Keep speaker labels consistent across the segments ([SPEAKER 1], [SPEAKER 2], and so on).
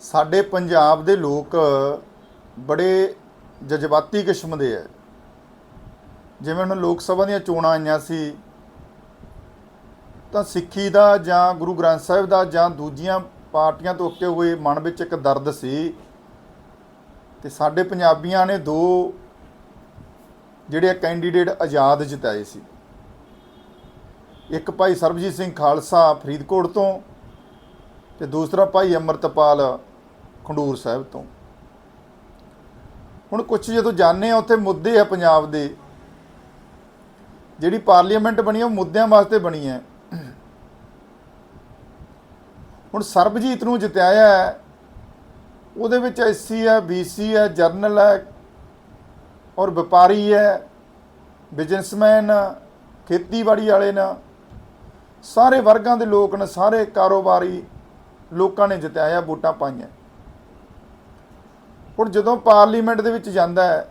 [SPEAKER 1] ਸਾਡੇ ਪੰਜਾਬ ਦੇ ਲੋਕ ਬੜੇ ਜਜ਼ਬਾਤੀ ਕਿਸਮ ਦੇ ਹੈ ਜਿਵੇਂ ਹੁਣ ਲੋਕ ਸਭਾ ਦੀਆਂ ਚੋਣਾਂ ਆਈਆਂ ਸੀ, ਤਾਂ ਸਿੱਖੀ ਦਾ ਜਾਂ ਗੁਰੂ ਗ੍ਰੰਥ ਸਾਹਿਬ ਦਾ ਜਾਂ ਦੂਜੀਆਂ ਪਾਰਟੀਆਂ ਤੋਂ ਉੱਤੇ ਹੋਏ ਮਨ ਵਿੱਚ ਇੱਕ ਦਰਦ ਸੀ ਤੇ ਸਾਡੇ ਪੰਜਾਬੀਆਂ ਨੇ ਦੋ ਜਿਹੜੇ ਕੈਂਡੀਡੇਟ ਆਜ਼ਾਦ ਜਿਤਾਏ ਸੀ। ਇੱਕ ਭਾਈ ਸਰਬਜੀਤ ਸਿੰਘ ਖਾਲਸਾ ਫਰੀਦਕੋਟ ਤੋਂ ਤੇ ਦੂਸਰਾ ਭਾਈ ਅਮਰਤਪਾਲ ਖੰਡੂਰ ਸਾਹਿਬ ਤੋਂ। ਹੁਣ ਕੁਝ ਜਦੋਂ ਜਾਣਦੇ ਆ ਉੱਥੇ ਮੁੱਦੇ ਆ ਪੰਜਾਬ ਦੇ। ਜਿਹੜੀ ਪਾਰਲੀਮੈਂਟ ਬਣੀ ਆ, ਉਹ ਮੁੱਦਿਆਂ ਵਾਸਤੇ ਬਣੀ ਹੈ। ਹੁਣ ਸਰਬਜੀਤ ਨੂੰ ਜਿਤਾਇਆ ਹੈ, ਉਹਦੇ ਵਿੱਚ ਐਸਸੀ ਹੈ, ਬੀਸੀ ਹੈ, ਜਰਨਲ ਹੈ, ਔਰ ਵਪਾਰੀ ਹੈ, ਬਿਜ਼ਨਸਮੈਨ, ਖੇਤੀਬਾੜੀ ਵਾਲੇ ਨੇ। ਸਾਰੇ ਵਰਗਾਂ ਦੇ ਲੋਕ ਨੇ, ਸਾਰੇ ਕਾਰੋਬਾਰੀ। ਲੋਕਾਂ ਨੇ ਜਿਤਾਇਆ ਵੋਟਾਂ ਪਾਈਆਂ। ਹੁਣ ਜਦੋਂ ਪਾਰਲੀਮੈਂਟ ਦੇ ਵਿੱਚ ਜਾਂਦਾ ਹੈ,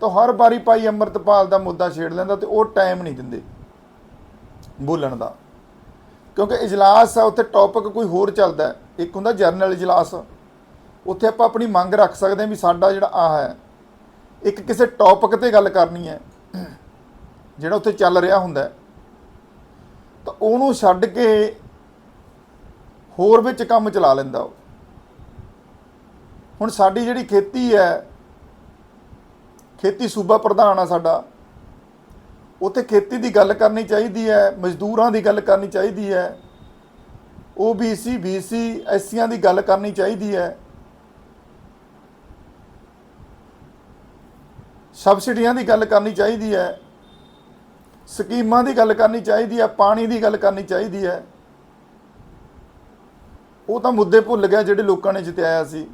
[SPEAKER 1] ਤਾਂ ਹਰ ਵਾਰੀ ਭਾਈ ਅੰਮ੍ਰਿਤਪਾਲ ਦਾ ਮੁੱਦਾ ਛੇੜ ਲੈਂਦਾ ਤੇ ਉਹ ਟਾਈਮ ਨਹੀਂ ਦਿੰਦੇ ਬੋਲਣ ਦਾ। ਕਿਉਂਕਿ ਇਜਲਾਸ ਆ, ਉੱਥੇ ਟੌਪਿਕ ਕੋਈ ਹੋਰ ਚੱਲਦਾ ਹੈ। ਇੱਕ ਹੁੰਦਾ ਜਰਨਲ ਇਜਲਾਸ। ਉੱਥੇ ਆਪਾਂ ਆਪਣੀ ਮੰਗ ਰੱਖ ਸਕਦੇ ਹਾਂ ਵੀ ਸਾਡਾ ਜਿਹੜਾ ਆ ਹੈ, ਇੱਕ ਕਿਸੇ ਟੌਪਿਕ ਤੇ ਗੱਲ ਕਰਨੀ ਹੈ, ਜਿਹੜਾ ਉੱਥੇ ਚੱਲ ਰਿਹਾ ਹੁੰਦਾ ਤਾਂ ਉਹਨੂੰ ਛੱਡ ਕੇ ਹੋਰ ਵਿੱਚ ਕੰਮ ਚਲਾ ਲੈਂਦਾ ਉਹ। ਹੁਣ ਸਾਡੀ ਜਿਹੜੀ ਖੇਤੀ ਹੈ, ਖੇਤੀ ਸੂਬਾ ਪ੍ਰਧਾਨ ਆ ਸਾਡਾ, ਉੱਥੇ ਖੇਤੀ ਦੀ ਗੱਲ ਕਰਨੀ ਚਾਹੀਦੀ ਹੈ, ਮਜ਼ਦੂਰਾਂ ਦੀ ਗੱਲ ਕਰਨੀ ਚਾਹੀਦੀ ਹੈ OBC BC ਐਸੀਆਂ ਦੀ ਗੱਲ ਕਰਨੀ ਚਾਹੀਦੀ ਹੈ। ਸਬਸਿਡੀਆਂ ਦੀ ਗੱਲ ਕਰਨੀ ਚਾਹੀਦੀ ਹੈ, ਸਕੀਮਾਂ ਦੀ ਗੱਲ ਕਰਨੀ ਚਾਹੀਦੀ ਹੈ, ਪਾਣੀ ਦੀ ਗੱਲ ਕਰਨੀ ਚਾਹੀਦੀ ਹੈ। ਉਹ ਤਾਂ ਮੁੱਦੇ ਭੁੱਲ ਗਿਆ ਜਿਹੜੇ ਲੋਕਾਂ ਨੇ ਜਿਤਾਇਆ ਸੀ।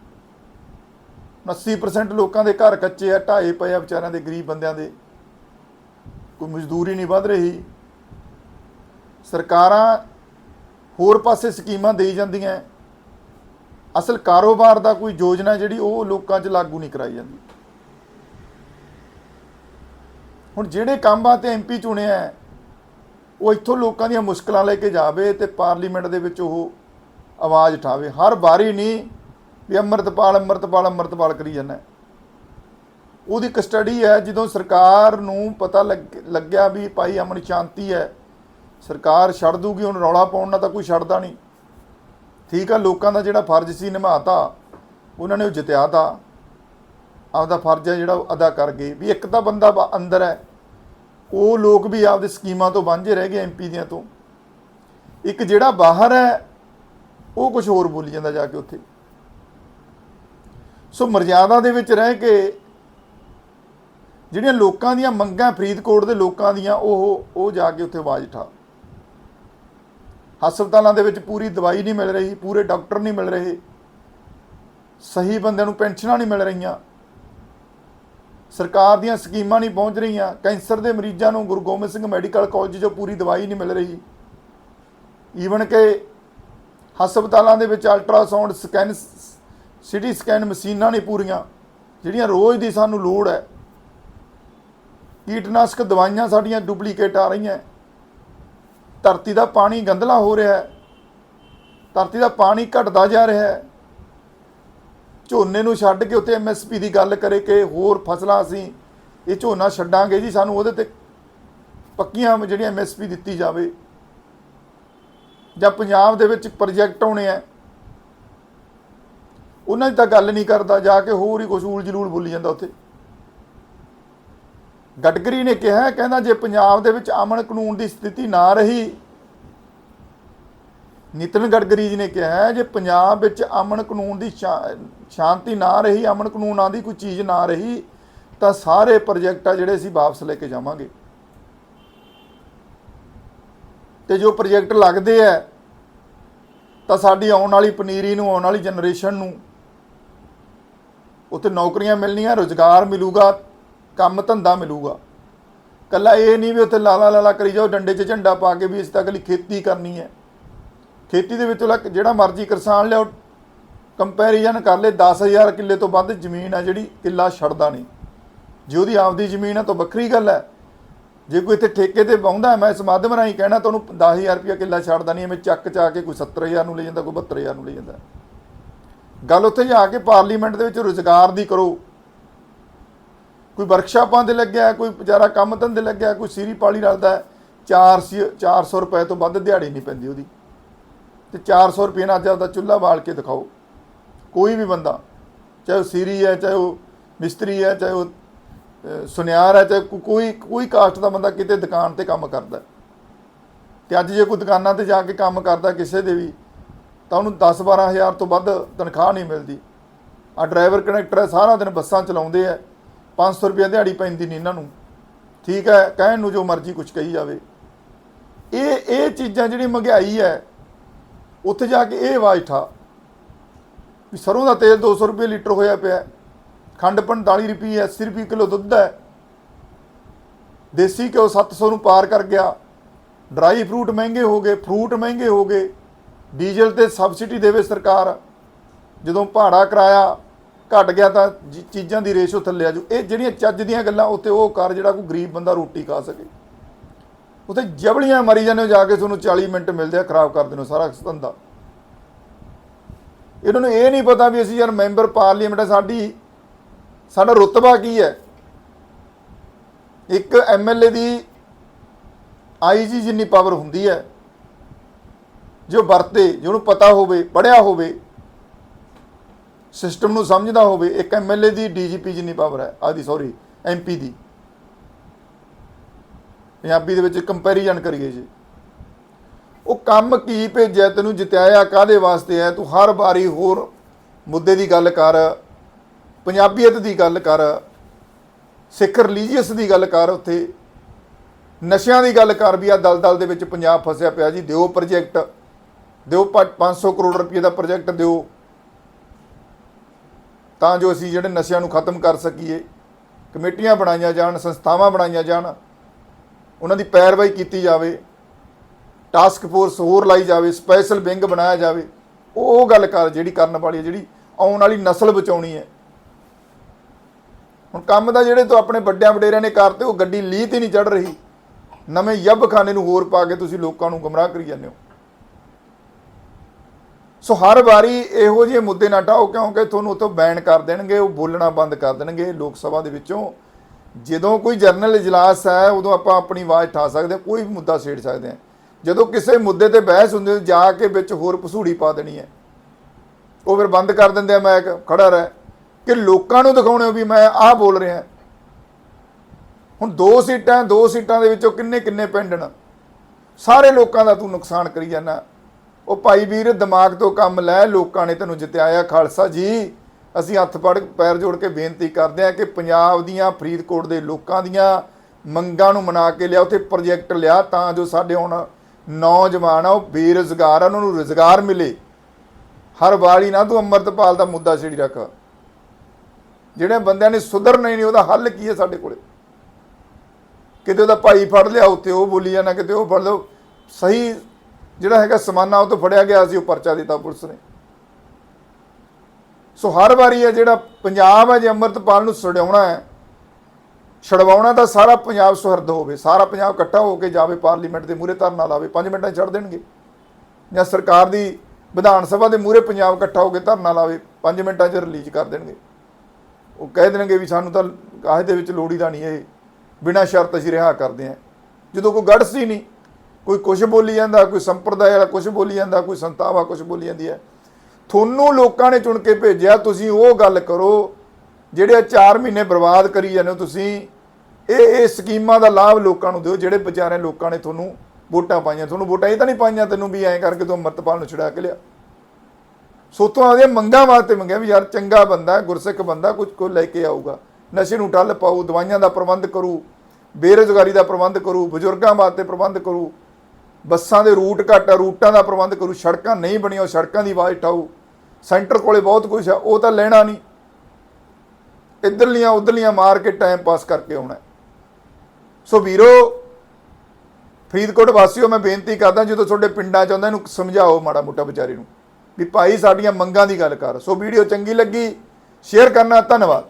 [SPEAKER 1] 80% ਲੋਕਾਂ ਦੇ ਘਰ ਕੱਚੇ ਆ ਢਾਏ ਪਏ ਆ ਵਿਚਾਰਿਆਂ ਦੇ ਗਰੀਬ ਬੰਦਿਆਂ ਦੇ। ਕੋਈ ਮਜ਼ਦੂਰੀ ਨਹੀਂ ਵਧ ਰਹੀ। ਸਰਕਾਰਾਂ ਹੋਰ ਪਾਸੇ ਸਕੀਮਾਂ ਦੇਈ ਜਾਂਦੀਆਂ। ਅਸਲ ਕਾਰੋਬਾਰ ਦਾ ਕੋਈ ਯੋਜਨਾ ਜਿਹੜੀ ਉਹ ਲੋਕਾਂ 'ਚ ਲਾਗੂ ਨਹੀਂ ਕਰਾਈ ਜਾਂਦੀ। ਹੁਣ ਜਿਹੜੇ ਕੰਮਾਂ ਤੇ ਐਮਪੀ ਚੁਣਿਆ ਹੈ, ਉਹ ਇੱਥੋਂ ਲੋਕਾਂ ਦੀਆਂ ਮੁਸ਼ਕਲਾਂ ਲੈ ਕੇ ਜਾਵੇ ਤੇ ਪਾਰਲੀਮੈਂਟ ਦੇ ਵਿੱਚ ਉਹ ਆਵਾਜ਼ ਉਠਾਵੇ। ਹਰ ਵਾਰੀ ਨਹੀਂ ਵੀ ਅੰਮ੍ਰਿਤਪਾਲ ਅੰਮ੍ਰਿਤਪਾਲ ਅੰਮ੍ਰਿਤਪਾਲ ਕਰੀ ਜਾਂਦਾ ਉਹਦੀ ਕਸਟਡੀ ਹੈ, ਜਦੋਂ ਸਰਕਾਰ ਨੂੰ ਪਤਾ ਲੱਗ- ਲੱਗਿਆ ਵੀ ਭਾਈ ਅਮਨ ਸ਼ਾਂਤੀ ਹੈ, ਸਰਕਾਰ ਛੱਡ ਦੂਗੀ, ਹੁਣ ਰੌਲਾ ਪਾਉਣ ਨਾਲ ਤਾਂ ਕੋਈ ਛੱਡਦਾ ਨਹੀਂ। ਠੀਕ ਆ, ਲੋਕਾਂ ਦਾ ਜਿਹੜਾ ਫਰਜ਼ ਸੀ ਨਿਭਾਤਾ, ਉਹਨਾਂ ਨੇ ਉਹ ਜਿੱਤਿਆ ਤਾ। ਆਪਦਾ ਫਰਜ਼ ਹੈ ਜਿਹੜਾ ਉਹ ਅਦਾ ਕਰ ਗਏ। ਵੀ ਇੱਕ ਤਾਂ ਬੰਦਾ ਅੰਦਰ ਹੈ, ਉਹ ਲੋਕ ਵੀ ਆਪਦੇ ਸਕੀਮਾਂ ਤੋਂ ਵਾਂਝੇ ਰਹਿ ਗਏ ਐਮਪੀ ਦੀਆਂ ਤੋਂ। ਇੱਕ ਜਿਹੜਾ ਬਾਹਰ ਹੈ ਉਹ ਕੁਝ ਹੋਰ ਬੋਲੀ ਜਾਂਦਾ ਜਾ ਕੇ ਉੱਥੇ। ਸੋ ਮਰਜ਼ਾਦਾ ਦੇ ਵਿੱਚ ਰਹਿ ਕੇ ਜਿਹੜੀਆਂ ਲੋਕਾਂ ਦੀਆਂ ਮੰਗਾਂ ਫਰੀਦਕੋਟ ਦੇ ਲੋਕਾਂ ਦੀਆਂ, ਉਹ ਉਹ ਜਾ ਕੇ ਉੱਥੇ ਆਵਾਜ਼ ਉਠਾ। ਹਸਪਤਾਲਾਂ ਦੇ ਵਿੱਚ ਪੂਰੀ ਦਵਾਈ ਨਹੀਂ ਮਿਲ ਰਹੀ, ਪੂਰੇ ਡਾਕਟਰ ਨਹੀਂ ਮਿਲ ਰਹੇ। ਸਹੀ ਬੰਦਿਆਂ ਨੂੰ ਪੈਨਸ਼ਨਾਂ ਨਹੀਂ ਮਿਲ ਰਹੀਆਂ। ਸਰਕਾਰ ਦੀਆਂ ਸਕੀਮਾਂ ਨਹੀਂ ਪਹੁੰਚ ਰਹੀਆਂ। ਕੈਂਸਰ ਦੇ ਮਰੀਜ਼ਾਂ ਨੂੰ ਗੁਰੂ ਗੋਬਿੰਦ ਸਿੰਘ ਮੈਡੀਕਲ ਕਾਲਜ 'ਚੋਂ ਪੂਰੀ ਦਵਾਈ ਨਹੀਂ ਮਿਲ ਰਹੀ। ਈਵਨ ਕਿ ਹਸਪਤਾਲਾਂ ਦੇ ਵਿੱਚ ਅਲਟਰਾਸਾਊਂਡ ਸਕੈਨ ਸਿਟੀ ਸਕੈਨ ਮਸ਼ੀਨਾਂ ਨੇ ਪੂਰੀਆਂ, ਜਿਹੜੀਆਂ ਰੋਜ਼ ਦੀ ਸਾਨੂੰ ਲੋੜ ਹੈ। ਕੀਟਨਾਸ਼ਕ ਦਵਾਈਆਂ ਸਾਡੀਆਂ ਡੁਪਲੀਕੇਟ ਆ ਰਹੀਆਂ। ਧਰਤੀ ਦਾ ਪਾਣੀ ਗੰਦਲਾ ਹੋ ਰਿਹਾ ਹੈ। ਧਰਤੀ ਦਾ ਪਾਣੀ ਘਟਦਾ ਜਾ ਰਿਹਾ ਹੈ। ਝੋਨੇ ਨੂੰ ਛੱਡ ਕੇ ਉੱਤੇ ਐਮਐਸਪੀ ਦੀ ਗੱਲ ਕਰੇ ਕਿ ਹੋਰ ਫਸਲਾਂ ਅਸੀਂ ਇਹ ਝੋਨਾ ਛੱਡਾਂਗੇ ਜੀ, ਸਾਨੂੰ ਉਹਦੇ ਤੇ ਪੱਕੀਆਂ ਜਿਹੜੀਆਂ ਐਮਐਸਪੀ ਦਿੱਤੀ ਜਾਵੇ। ਜਾਂ ਪੰਜਾਬ ਦੇ ਵਿੱਚ ਪ੍ਰੋਜੈਕਟ ਆਉਣੇ ਆ, ਉਹਨਾਂ ਦੀ ਤਾਂ ਗੱਲ ਨਹੀਂ ਕਰਦਾ, ਜਾ ਕੇ ਹੋਰ ਹੀ ਕੁਝ ਊਲ ਜਲੂਲ ਬੋਲੀ ਜਾਂਦਾ ਉੱਥੇ। ਗਡਕਰੀ ਨੇ ਕਿਹਾ, ਕਹਿੰਦਾ ਜੇ ਪੰਜਾਬ ਦੇ ਵਿੱਚ ਅਮਨ ਕਾਨੂੰਨ ਦੀ ਸਥਿਤੀ ਨਾ ਰਹੀ, ਨਿਤਨ ਗਡਕਰੀ ਜੀ ਨੇ ਕਿਹਾ, ਜੇ ਪੰਜਾਬ ਵਿੱਚ ਅਮਨ ਕਾਨੂੰਨ ਦੀ ਸ਼ਾ- ਸ਼ਾਂਤੀ ਨਾ ਰਹੀ, ਅਮਨ ਕਾਨੂੰਨ ਆਂ ਕੋਈ ਚੀਜ਼ ਨਾ ਰਹੀ, ਤਾਂ ਸਾਰੇ ਪ੍ਰੋਜੈਕਟ ਆ ਜਿਹੜੇ ਅਸੀਂ ਵਾਪਸ ਲੈ ਕੇ ਜਾਵਾਂਗੇ। ਤੇ ਜੋ ਪ੍ਰੋਜੈਕਟ ਲੱਗਦੇ ਆ, ਤਾਂ ਸਾਡੀ ਆਉਣ ਵਾਲੀ ਪਨੀਰੀ ਨੂੰ, ਆਉਣ ਵਾਲੀ ਜਨਰੇਸ਼ਨ ਨੂੰ ਉੱਥੇ ਨੌਕਰੀਆਂ ਮਿਲਣੀਆਂ, ਰੋਜ਼ਗਾਰ ਮਿਲੂਗਾ, ਕੰਮ ਧੰਦਾ ਮਿਲੂਗਾ। ਕੱਲਾ ਇਹ ਨਹੀਂ ਵੀ ਉੱਥੇ ਲਾਲਾ ਲਾਲਾ ਕਰੀ ਜਾਓ, ਡੰਡੇ 'ਚ ਝੰਡਾ ਪਾ ਕੇ ਵੀ ਇਸ ਤੱਕ ਲਈ ਖੇਤੀ ਕਰਨੀ ਹੈ। ਖੇਤੀ ਦੇ ਵਿੱਚ ਉਹਲਾ ਜਿਹੜਾ ਮਰਜ਼ੀ ਕਿਸਾਨ ਲਿਆਓ ਕੰਪੈਰੀਜ਼ਨ ਕਰ ਲੈ 10000 ਕਿੱਲੇ ਤੋਂ ਵੱਧ ਜ਼ਮੀਨ ਆ ਜਿਹੜੀ ਕਿੱਲਾ ਛੱਡਦਾ ਨਹੀਂ। ਜੇ ਉਹਦੀ ਆਪਦੀ ਜ਼ਮੀਨ ਆ ਤਾਂ ਵੱਖਰੀ ਗੱਲ ਹੈ। ਜੇ ਕੋਈ ਇੱਥੇ ਠੇਕੇ ਤੇ ਪਾਉਂਦਾ ਮੈਂ ਇਸ ਮਾਧਿਅਮ ਰਾਹੀਂ ਕਹਿਣਾ ਤੁਹਾਨੂੰ 10000 ਰੁਪਇਆ ਕਿੱਲਾ ਛੱਡਦਾ ਨਹੀਂ, ਐਵੇਂ ਚੱਕ ਚਾ ਕੇ ਕੋਈ 70000 ਨੂੰ ਲੈ ਜਾਂਦਾ, ਕੋਈ 72000 ਨੂੰ ਲੈ ਜਾਂਦਾ। ਗੱਲ ਉੱਥੇ ਜਾ ਕੇ ਪਾਰਲੀਮੈਂਟ ਦੇ ਵਿੱਚ ਰੁਜ਼ਗਾਰ ਦੀ ਕਰੋ। ਕੋਈ ਵਰਕਸ਼ਾਪਾਂ ਤੇ ਲੱਗਿਆ, ਕੋਈ ਵਿਚਾਰਾ ਕੰਮ ਧੰਦੇ ਲੱਗਿਆ, ਕੋਈ ਸੀਰੀ ਪਾਲੀ ਰਲਦਾ ਹੈ 400 400 ਰੁਪਏ ਤੋਂ ਵੱਧ ਦਿਹਾੜੀ ਨਹੀਂ ਪੈਂਦੀ ਉਹਦੀ। ਤੇ 400 ਰੁਪਏ ਨਾਲ ਅੱਜ ਆਪਦਾ ਚੁੱਲ੍ਹਾ ਬਾਲ ਕੇ ਦਿਖਾਓ। ਕੋਈ ਵੀ ਬੰਦਾ, ਚਾਹੇ ਉਹ ਸੀਰੀ ਹੈ, ਚਾਹੇ ਉਹ ਮਿਸਤਰੀ ਹੈ, ਚਾਹੇ ਉਹ ਸੁਨਿਆਰ ਹੈ ਚਾਹੇ ਕੋਈ ਕੋਈ ਕਾਸਟ ਦਾ ਬੰਦਾ ਕਿਤੇ ਦੁਕਾਨ ਤੇ ਕੰਮ ਕਰਦਾ। ਹੈ। ਤੇ ਅੱਜ ਜੇ ਕੋਈ ਦੁਕਾਨਾਂ ਤੇ ਜਾ ਕੇ ਕੰਮ ਕਰਦਾ ਕਿਸੇ ਦੇ ਵੀ, ਤਾਂ ਉਹਨੂੰ 10 12000 ਤੋਂ ਵੱਧ ਤਨਖਾਹ ਨਹੀਂ ਮਿਲਦੀ। ਆ ਡਰਾਈਵਰ ਕਨੈਕਟਰ ਹੈ, ਸਾਰਾ ਦਿਨ ਬੱਸਾਂ ਚਲਾਉਂਦੇ ਆ। 500 ਰੁਪਏ ਦਿਹਾੜੀ ਪੈਂਦੀ ਨਹੀਂ ਇਹਨਾਂ ਨੂੰ। ਠੀਕ ਹੈ, ਕਹਿਣ ਨੂੰ ਜੋ ਮਰਜ਼ੀ ਕੁਝ ਕਹੀ ਜਾਵੇ। ਇਹ ਇਹ ਚੀਜ਼ਾਂ ਜਿਹੜੀ ਮਹਿੰਗਾਈ ਹੈ, ਉੱਥੇ ਜਾ ਕੇ ਇਹ ਆਵਾਜ਼ ਠਾ ਵੀ ਸਰੋਂ ਦਾ ਤੇਲ 200 ਰੁਪਏ ਲੀਟਰ ਹੋਇਆ ਪਿਆ। ਖੰਡ 45 ਰੁਪਏ 80 ਰੁਪਏ ਕਿਲੋ ਦੁੱਧ ਹੈ। ਦੇਸੀ ਘਿਓ 700 ਨੂੰ ਪਾਰ ਕਰ ਗਿਆ। ਡਰਾਈ ਫਰੂਟ ਮਹਿੰਗੇ ਹੋ ਗਏ, ਫਰੂਟ ਮਹਿੰਗੇ ਹੋ ਗਏ। ਡੀਜ਼ਲ ਤੇ ਸਬਸਿਡੀ ਦੇਵੇ ਸਰਕਾਰ। ਜਦੋਂ ਭਾੜਾ ਕਿਰਾਇਆ ਘਟ ਗਿਆ ਤਾਂ ਜੀ- ਚੀਜ਼ਾਂ ਦੀ ਰੇਸ਼ੋ ਥੱਲੇ ਆ ਜੂ। ਇਹ ਜਿਹੜੀਆਂ ਚੱਜ ਦੀਆਂ ਗੱਲਾਂ ਉੱਤੇ ਉਹ ਕਰ ਜਿਹੜਾ ਕੋਈ ਗਰੀਬ ਬੰਦਾ ਰੋਟੀ ਖਾ ਸਕੇ। ਉੱਥੇ ਜਬਲੀਆਂ ਮਰੀ ਜਾਂਦੇ ਹੋ, ਜਾ ਕੇ ਤੁਹਾਨੂੰ 40 ਮਿੰਟ ਮਿਲਦੇ ਆ, ਖਰਾਬ ਕਰ ਦਿੰਦੇ ਹੋ ਸਾਰਾ ਧੰਦਾ। ਇਹਨਾਂ ਨੂੰ ਇਹ ਨਹੀਂ ਪਤਾ ਵੀ ਅਸੀਂ ਯਾਰ ਮੈਂਬਰ ਪਾਰਲੀਮੈਂਟ ਹੈ, ਸਾਡੀ ਸਾਡਾ ਰੁਤਬਾ ਕੀ ਹੈ? ਇੱਕ ਐਮਐਲਏ ਦੀ ਆਈਜੀ ਜਿੰਨੀ ਪਾਵਰ ਹੁੰਦੀ ਹੈ, ਜੋ ਵਰਤੇ ਜਿਹਨੂੰ ਪਤਾ ਹੋਵੇ ਪੜਿਆ ਹੋਵੇ ਸਿਸਟਮ ਨੂੰ ਸਮਝਦਾ ਹੋਵੇ, ਇੱਕ ਐਮਐਲਏ ਦੀ ਡੀਜੀਪੀ ਜਿੰਨੀ ਪਾਵਰ ਹੈ ਆਦੀ ਸੌਰੀ ਐਮਪੀ ਦੀ। ਪੰਜਾਬੀ ਦੇ ਵਿੱਚ ਕੰਪੈਰੀਜ਼ਨ ਕਰੀਏ ਜੀ। ਉਹ ਕੰਮ ਕੀ ਭੇਜਿਆ, ਤੈਨੂੰ ਜਿਤਾਇਆ ਕਾਦੇ ਵਾਸਤੇ ਹੈ? ਤੂੰ ਹਰ ਵਾਰੀ ਹੋਰ ਮੁੱਦੇ ਦੀ ਗੱਲ ਕਰ ਪੰਜਾਬੀਅਤ ਦੀ ਗੱਲ ਕਰ, ਸਿੱਖ ਰਿਲੀਜੀਅਸ ਦੀ ਗੱਲ ਕਰ ਉੱਥੇ, ਨਸ਼ਿਆਂ ਦੀ ਗੱਲ ਕਰ ਵੀ ਆ ਦਲਦਲ ਦੇ ਵਿੱਚ ਪੰਜਾਬ ਫਸਿਆ ਪਿਆ ਜੀ, ਦਿਓ ਪ੍ਰੋਜੈਕਟ ਦਿਓ ਪ- 500 ਕਰੋੜ ਰੁਪਏ ਦਾ ਪ੍ਰੋਜੈਕਟ ਦਿਓ। ਤਾਂ ਜੋ ਅਸੀਂ ਜਿਹੜੇ ਨਸ਼ਿਆਂ ਨੂੰ ਖਤਮ ਕਰ ਸਕੀਏ, ਕਮੇਟੀਆਂ ਬਣਾਈਆਂ ਜਾਣ, ਸੰਸਥਾਵਾਂ ਬਣਾਈਆਂ ਜਾਣ, ਉਹਨਾਂ ਦੀ ਪੈਰਵਾਈ ਕੀਤੀ ਜਾਵੇ ਟਾਸਕ ਫੋਰਸ ਹੋਰ ਲਾਈ ਜਾਵੇ ਸਪੈਸ਼ਲ ਵਿੰਗ ਬਣਾਇਆ ਜਾਵੇ ਉਹ ਉਹ ਗੱਲ ਕਰ ਜਿਹੜੀ ਕਰਨ ਵਾਲੀ ਹੈ, ਜਿਹੜੀ ਆਉਣ ਵਾਲੀ ਨਸਲ ਬਚਾਉਣੀ ਹੈ। ਹੁਣ ਕੰਮ ਦਾ ਜਿਹੜੇ ਤੋਂ ਆਪਣੇ ਵੱਡਿਆਂ ਵਡੇਰਿਆਂ ਨੇ ਕਰਤੇ, ਉਹ ਗੱਡੀ ਲੀਹ ਤੇ ਨਹੀਂ ਚੜ ਰਹੀ। ਨਵੇਂ ਯੱਬਖਾਨੇ ਨੂੰ ਹੋਰ ਪਾ ਕੇ ਤੁਸੀਂ ਲੋਕਾਂ ਨੂੰ ਗੁੰਮਰਾਹ ਕਰੀ ਜਾਂਦੇ ਹੋ। ਸੋ ਹਰ ਵਾਰੀ ਇਹੋ ਜਿਹੇ ਮੁੱਦੇ ਨਾ ਟਾਓ ਕਿਉਂਕਿ ਤੁਹਾਨੂੰ ਉੱਥੋਂ ਬੈਨ ਕਰ ਦੇਣਗੇ, ਉਹ ਬੋਲਣਾ ਬੰਦ ਕਰ ਦੇਣਗੇ ਲੋਕ ਸਭਾ ਦੇ ਵਿੱਚੋਂ। ਜਦੋਂ ਕੋਈ ਜਰਨਲ ਇਜਲਾਸ ਹੈ, ਉਦੋਂ ਆਪਾਂ ਆਪਣੀ ਆਵਾਜ਼ ਠਾ ਸਕਦੇ ਹਾਂ, ਕੋਈ ਵੀ ਮੁੱਦਾ ਛੇੜ ਸਕਦੇ ਹਾਂ। ਜਦੋਂ ਕਿਸੇ ਮੁੱਦੇ ਤੇ ਬਹਿਸ ਹੁੰਦੀ ਜਾ ਕੇ ਵਿੱਚ ਹੋਰ ਪਸੂੜੀ ਪਾ ਦੇਣੀ ਹੈ। ਉਹ ਫਿਰ ਬੰਦ ਕਰ ਦਿੰਦੇ ਆ, ਮੈਂ ਖੜਾ ਰਹਿ। ਕਿ ਲੋਕਾਂ ਨੂੰ ਦਿਖਾਉਣੇ ਵੀ ਮੈਂ ਆਹ ਬੋਲ ਰਿਹਾ ਹੁਣ ਦੋ ਸੀਟਾਂ ਦੋ ਸੀਟਾਂ ਦੇ ਵਿੱਚੋਂ ਕਿੰਨੇ ਕਿੰਨੇ ਪਿੰਡ ਨੇ? ਸਾਰੇ ਲੋਕਾਂ ਦਾ ਤੂੰ ਨੁਕਸਾਨ ਕਰੀ ਜਾਂਦਾ। ਉਹ ਭਾਈ ਵੀਰ, ਦਿਮਾਗ ਤੋਂ ਕੰਮ ਲੈ, ਲੋਕਾਂ ਨੇ ਤੈਨੂੰ ਜਿਤਾਇਆ। ਖਾਲਸਾ ਜੀ, ਅਸੀਂ ਹੱਥ ਫੜ ਪੈਰ ਜੋੜ ਕੇ ਬੇਨਤੀ ਕਰਦੇ ਹਾਂ ਕਿ ਪੰਜਾਬ ਦੀਆਂ, ਫਰੀਦਕੋਟ ਦੇ ਲੋਕਾਂ ਦੀਆਂ ਮੰਗਾਂ ਨੂੰ ਮਨਾ ਕੇ ਲਿਆ, ਉੱਥੇ ਪ੍ਰੋਜੈਕਟ ਲਿਆ, ਤਾਂ ਜੋ ਸਾਡੇ ਹੁਣ ਨੌਜਵਾਨ ਆ, ਉਹ ਬੇਰੁਜ਼ਗਾਰ ਆ, ਉਹਨਾਂ ਨੂੰ ਰੁਜ਼ਗਾਰ ਮਿਲੇ। ਹਰ ਵਾਲੀ ਨਾ ਤੂੰ ਅੰਮ੍ਰਿਤਪਾਲ ਦਾ ਮੁੱਦਾ ਛੇੜੀ ਰੱਖ। ਜਿਹੜੇ ਬੰਦਿਆਂ ਨੇ ਸੁਧਰਨਾ ਹੀ ਨਹੀਂ, ਉਹਦਾ ਹੱਲ ਕੀ ਹੈ ਸਾਡੇ ਕੋਲੇ? ਕਿਤੇ ਉਹਦਾ ਭਾਈ ਫੜ ਲਿਆ, ਉੱਤੇ ਉਹ ਬੋਲੀ ਜਾਣਾ ਕਿਤੇ ਉਹ ਫੜ ਲਓ। ਸਹੀ ਜਿਹੜਾ ਹੈਗਾ ਸਮਾਨਾ, ਉਹ ਤੋਂ ਫੜਿਆ ਗਿਆ ਸੀ, ਉਹ ਪਰਚਾ ਦਿੱਤਾ ਪੁਲਿਸ ਨੇ। ਸੋ ਹਰ ਵਾਰੀ ਹੈ ਜਿਹੜਾ ਪੰਜਾਬ ਹੈ, ਜੇ ਅੰਮ੍ਰਿਤਪਾਲ ਨੂੰ ਛਡਾਉਣਾ ਹੈ, ਛਡਵਾਉਣਾ ਤਾਂ ਸਾਰਾ ਪੰਜਾਬ ਸੁਹਰਦ ਹੋਵੇ, ਸਾਰਾ ਪੰਜਾਬ ਇਕੱਠਾ ਹੋ ਕੇ ਜਾਵੇ, ਪਾਰਲੀਮੈਂਟ ਦੇ ਮੂਹਰੇ ਧਰਨਾ ਲਾਵੇ 5 ਮਿੰਟਾਂ 'ਚ ਛੱਡ ਦੇਣਗੇ। ਜਾਂ ਸਰਕਾਰ ਦੀ ਵਿਧਾਨ ਸਭਾ ਦੇ ਮੂਹਰੇ ਪੰਜਾਬ ਇਕੱਠਾ ਹੋ ਕੇ ਧਰਨਾ ਲਾਵੇ 5 ਮਿੰਟਾਂ 'ਚ ਰਿਲੀਜ਼ ਕਰ ਦੇਣਗੇ। ਉਹ ਕਹਿ ਦੇਣਗੇ ਵੀ ਸਾਨੂੰ ਤਾਂ ਕਾਹੇ ਦੇ ਵਿੱਚ ਲੋੜੀ ਦਾ ਨਹੀਂ ਇਹ। ਬਿਨਾਂ ਸ਼ਰਤ ਅਸੀਂ ਰਿਹਾ ਕਰਦੇ ਹਾਂ। ਜਦੋਂ ਕੋਈ ਗੜਸ ਹੀ ਨਹੀਂ, ਕੋਈ ਕੁਝ ਬੋਲੀ ਜਾਂਦਾ, ਕੋਈ ਸੰਪਰਦਾਇ ਵਾਲਾ ਕੁਝ ਬੋਲੀ ਜਾਂਦਾ, ਕੋਈ ਸੰਤਾਵਾ ਕੁਝ ਬੋਲੀ ਜਾਂਦੀ ਹੈ। ਤੁਹਾਨੂੰ ਲੋਕਾਂ ਨੇ ਚੁਣ ਕੇ ਭੇਜਿਆ, ਤੁਸੀਂ ਉਹ ਗੱਲ ਕਰੋ, ਜਿਹੜੇ 4 ਮਹੀਨੇ ਬਰਬਾਦ ਕਰੀ ਜਾਂਦੇ ਹੋ ਤੁਸੀਂ, ਇਹ ਇਹ ਸਕੀਮਾਂ ਦਾ ਲਾਭ ਲੋਕਾਂ ਨੂੰ ਦਿਓ, ਜਿਹੜੇ ਵਿਚਾਰੇ ਲੋਕਾਂ ਨੇ ਤੁਹਾਨੂੰ ਵੋਟਾਂ ਪਾਈਆਂ। ਤੁਹਾਨੂੰ ਵੋਟਾਂ ਇਹ ਤਾਂ ਨਹੀਂ ਪਾਈਆਂ ਤੈਨੂੰ ਵੀ ਐਂ ਕਰਕੇ ਤੂੰ ਅੰਮ੍ਰਿਤਪਾਲ ਨੂੰ ਛੁਡਾ ਕੇ ਲਿਆ। ਸੋਤੋਂ ਆਦੇ ਮੰਗਾਂ ਵਾਸਤੇ ਮੰਗਿਆ ਵੀ ਯਾਰ ਚੰਗਾ ਬੰਦਾ, ਗੁਰਸਿੱਖ ਬੰਦਾ ਕੁਝ ਕੋ ਲੈ ਕੇ ਆਊਗਾ। ਨਸ਼ੇ ਨੂੰ ਠੱਲ ਪਾਊ, ਦਵਾਈਆਂ ਦਾ ਪ੍ਰਬੰਧ ਕਰੂ, ਬੇਰੁਜ਼ਗਾਰੀ ਦਾ ਪ੍ਰਬੰਧ ਕਰੂ, ਬਜ਼ੁਰਗਾਂ ਵਾਸਤੇ ਪ੍ਰਬੰਧ ਕਰੂ, ਬੱਸਾਂ ਦੇ ਰੂਟ ਘੱਟ ਆ, ਰੂਟਾਂ ਦਾ ਪ੍ਰਬੰਧ ਕਰੂ, ਸੜਕਾਂ ਨਹੀਂ ਬਣੀਆਂ ਸੜਕਾਂ ਦੀ ਆਵਾਜ਼ ਠਾਊ ਸੈਂਟਰ ਕੋਲੇ ਬਹੁਤ ਕੁਝ ਆ, ਉਹ ਤਾਂ ਲੈਣਾ ਨਹੀਂ। ਇੱਧਰਲੀਆਂ ਉੱਧਰਲੀਆਂ ਮਾਰ ਕੇ ਟਾਈਮ ਪਾਸ ਕਰਕੇ ਆਉਣਾ। ਸੋ ਵੀਰੋ, ਫਰੀਦਕੋਟ ਵਾਸੀਓ, ਮੈਂ ਬੇਨਤੀ ਕਰਦਾ, ਜਦੋਂ ਤੁਹਾਡੇ ਪਿੰਡਾਂ ਚ ਆਉਂਦਾ, ਇਹਨੂੰ ਸਮਝਾਓ ਮਾੜਾ ਮੋਟਾ ਵਿਚਾਰੇ ਨੂੰ। ਵੀ ਭਾਈ ਸਾਡੀਆਂ ਮੰਗਾਂ ਦੀ ਗੱਲ ਕਰ। ਸੋ ਵੀਡੀਓ ਚੰਗੀ ਲੱਗੀ ਸ਼ੇਅਰ ਕਰਨਾ ਧੰਨਵਾਦ।